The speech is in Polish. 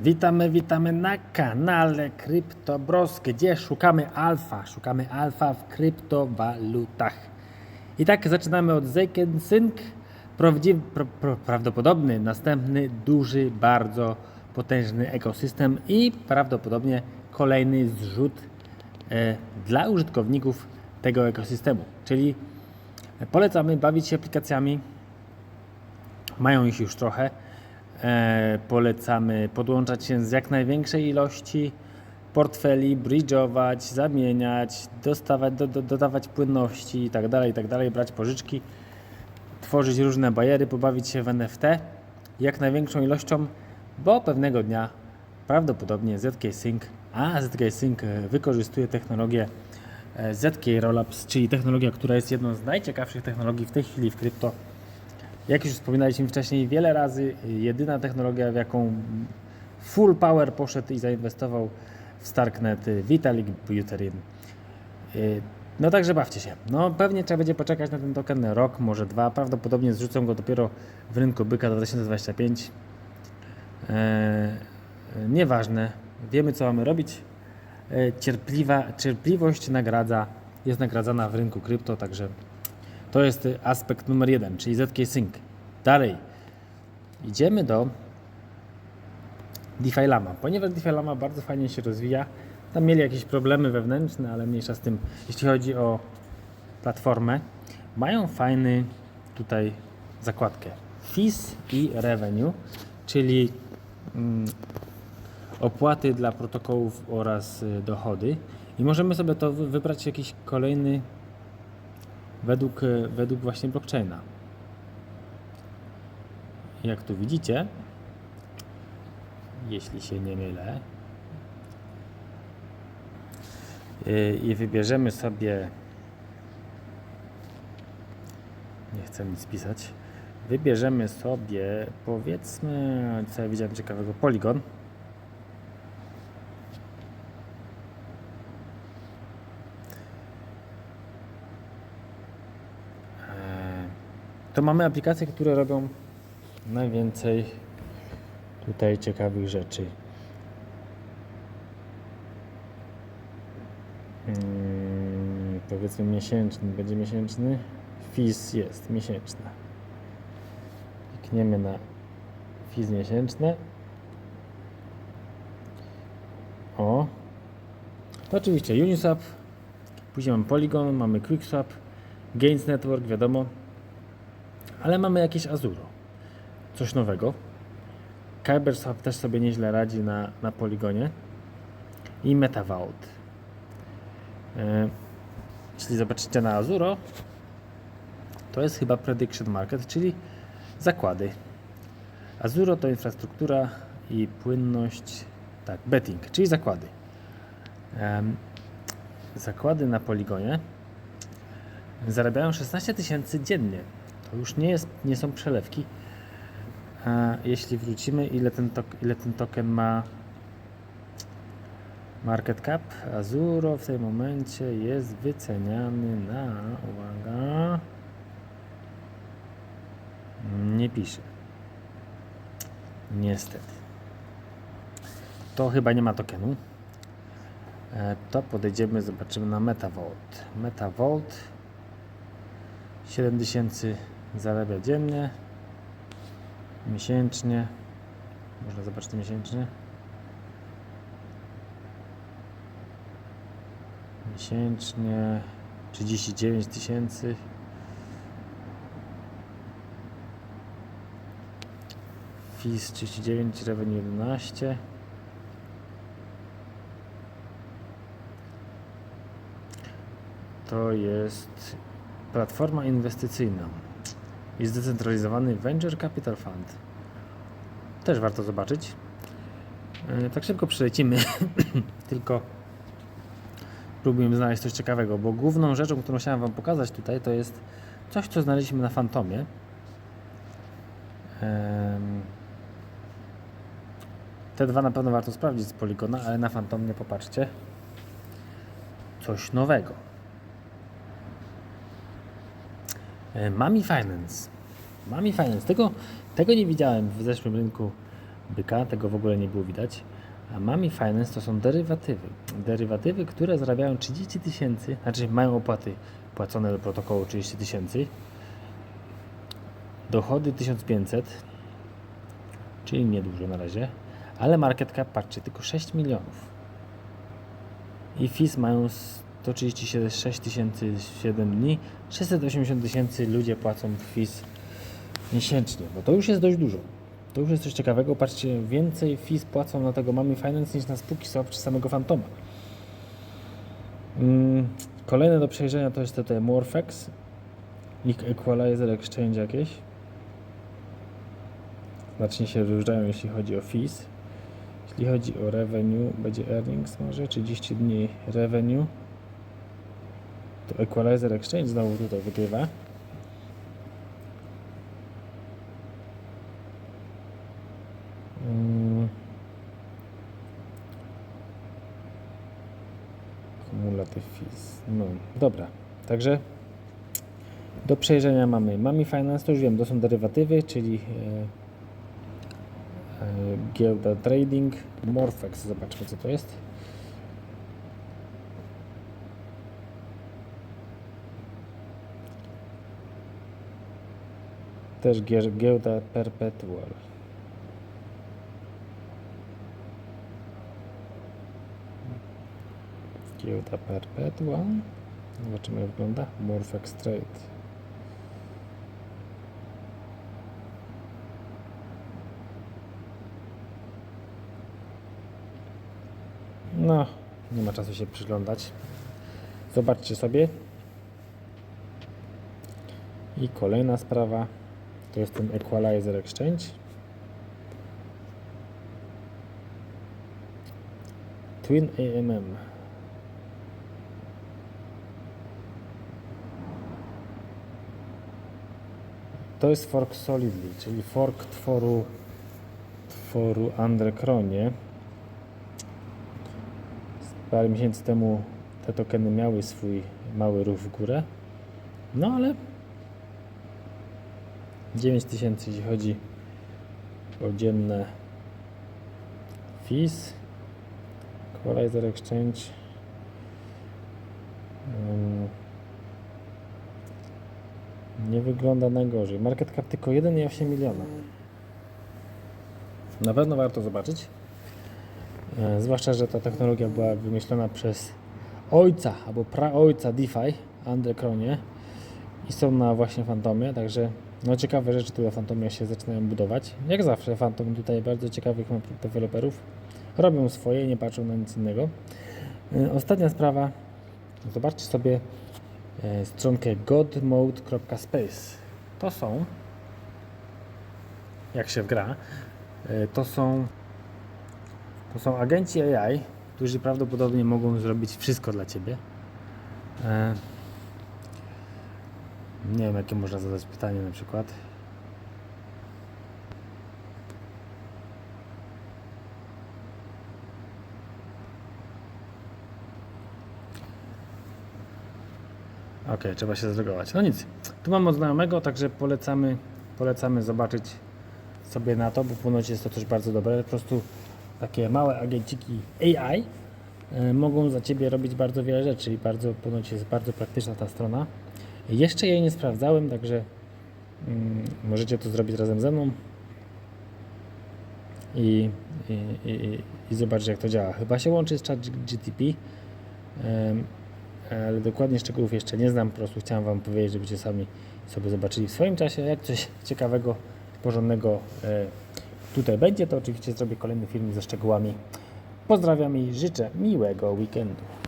Witamy, witamy na kanale CryptoBros, gdzie szukamy alfa. Szukamy alfa w kryptowalutach. I tak zaczynamy od Zeiken Sync. Prawdziwy, pra, pra, prawdopodobny, następny duży, bardzo potężny ekosystem i prawdopodobnie kolejny zrzut e, dla użytkowników tego ekosystemu. Czyli polecamy bawić się aplikacjami, mają ich już trochę. E, polecamy podłączać się z jak największej ilości portfeli, bridge'ować, zamieniać, dostawać, do, do, dodawać płynności i tak dalej, i tak brać pożyczki, tworzyć różne bariery, pobawić się w NFT jak największą ilością, bo pewnego dnia prawdopodobnie ZK Sync, a ZK Sync wykorzystuje technologię e, ZK Rollups, czyli technologia, która jest jedną z najciekawszych technologii w tej chwili w krypto. Jak już wspominaliśmy wcześniej wiele razy, jedyna technologia, w jaką full power poszedł i zainwestował w Starknet Vitalik Buterin. No także bawcie się. No pewnie trzeba będzie poczekać na ten token rok, może dwa. Prawdopodobnie zrzucą go dopiero w rynku byka 2025. Eee, nieważne. Wiemy co mamy robić. Eee, cierpliwa, cierpliwość nagradza, jest nagradzana w rynku krypto, także to jest aspekt numer jeden, czyli ZK Sync. Dalej. Idziemy do DeFi Lama. Ponieważ DeFi Lama bardzo fajnie się rozwija, tam mieli jakieś problemy wewnętrzne, ale mniejsza z tym, jeśli chodzi o platformę, mają fajny tutaj zakładkę fees i revenue, czyli mm, opłaty dla protokołów oraz y, dochody i możemy sobie to wy- wybrać jakiś kolejny według, e, według właśnie blockchaina. Jak tu widzicie, jeśli się nie mylę, yy, i wybierzemy sobie, nie chcę nic pisać, wybierzemy sobie, powiedzmy, co ja widziałem ciekawego, Polygon. To mamy aplikacje, które robią najwięcej tutaj ciekawych rzeczy. Mm, powiedzmy miesięczny, będzie miesięczny. FIS jest miesięczny. Klikniemy na FIS miesięczne. O. To oczywiście Uniswap. Później mamy Polygon, mamy QuickSwap, Gains Network, wiadomo. Ale mamy jakieś Azuro. Coś nowego. Kyberswap też sobie nieźle radzi na, na Polygonie. I MetaVault. E, Jeśli zobaczycie na Azuro, to jest chyba Prediction Market, czyli zakłady. Azuro to infrastruktura i płynność, tak, betting, czyli zakłady. Zakłady na Poligonie zarabiają 16 tysięcy dziennie. To już nie, jest, nie są przelewki. A jeśli wrócimy, ile ten, tok, ile ten token ma market cap, Azuro w tym momencie jest wyceniany na, uwaga, nie pisze. Niestety. To chyba nie ma tokenu. E, To podejdziemy, zobaczymy na MetaVault. MetaVault 7000 zarabia dziennie, miesięcznie. Można zobaczyć miesięcznie. Miesięcznie 39 tysięcy. Fees 39, revenue 11. To jest platforma inwestycyjna i zdecentralizowany Venture Capital Fund. Też warto zobaczyć. E, Tak szybko przelecimy, tylko próbujemy znaleźć coś ciekawego, bo główną rzeczą, którą chciałem Wam pokazać tutaj, to jest coś, co znaleźliśmy na Fantomie. Te dwa na pewno warto sprawdzić z Poligona, ale na Fantomie popatrzcie. Coś nowego. E, Mami Finance. Mami Finance. Tego, tego nie widziałem w zeszłym rynku byka, tego w ogóle nie było widać. A Mami Finance to są derywatywy. Derywatywy, które zarabiają 30 tysięcy, znaczy mają opłaty płacone do protokołu 30 tysięcy, dochody 1500, czyli niedużo na razie, ale market cap, patrzcie, tylko 6 milionów. I FIS mają 136 tysięcy 7 dni, 680 tysięcy ludzie płacą FIS miesięcznie, bo to już jest dość dużo. To już jest coś ciekawego. Patrzcie, więcej fees płacą na tego Mami Finance niż na spółki SOP czy samego Fantoma. Mm, kolejne do przejrzenia to jest tutaj Morphex. Ich Equalizer Exchange jakieś. Znacznie się wyróżniają jeśli chodzi o fees. Jeśli chodzi o revenue, będzie earnings może, 30 dni revenue. To Equalizer Exchange znowu tutaj wygrywa. Mm. Fees. No, dobra. Także do przejrzenia mamy Mami Finance, to już wiem, to są derywatywy, czyli e, giełda trading, Morphex, zobaczmy co to jest. Też giełda Perpetual. Giełda Perpetual. Zobaczymy jak wygląda. Morphex Trade. No, nie ma czasu się przyglądać. Zobaczcie sobie. I kolejna sprawa to jest ten Equalizer Exchange. Twin AMM. To jest fork Solidly, czyli fork tworu, tworu Andrekronie. Parę miesięcy temu te tokeny miały swój mały ruch w górę. No ale 9000 jeśli chodzi o dzienne fees. Equalizer Exchange. Ym, nie wygląda najgorzej. Market cap tylko 1,8 miliona. Na pewno warto zobaczyć. E, Zwłaszcza, że ta technologia była wymyślona przez ojca albo praojca DeFi, Andre Kronie i są na właśnie Fantomie, także no ciekawe rzeczy tu na Fantomie się zaczynają budować. Jak zawsze Fantom tutaj bardzo ciekawych ma deweloperów. Robią swoje, nie patrzą na nic innego. E, Ostatnia sprawa. Zobaczcie sobie e, stronkę godmode.space. To są, jak się wgra, e, to są, to są agenci AI, którzy prawdopodobnie mogą zrobić wszystko dla Ciebie. Nie wiem, jakie można zadać pytanie na przykład. Ok, trzeba się zlogować. No nic, tu mam od znajomego, także polecamy, polecamy zobaczyć sobie na to, bo ponoć jest to coś bardzo dobre. Po prostu takie małe agenciki AI e, mogą za Ciebie robić bardzo wiele rzeczy i bardzo, ponoć jest bardzo praktyczna ta strona. Jeszcze jej nie sprawdzałem, także mm, możecie to zrobić razem ze mną i, i, i, i zobaczyć jak to działa. Chyba się łączy z ChatGTP, em, ale dokładnie szczegółów jeszcze nie znam, po prostu chciałem Wam powiedzieć, żebyście sami sobie zobaczyli w swoim czasie, jak coś ciekawego, porządnego e, tutaj będzie, to oczywiście zrobię kolejny film ze szczegółami. Pozdrawiam i życzę miłego weekendu.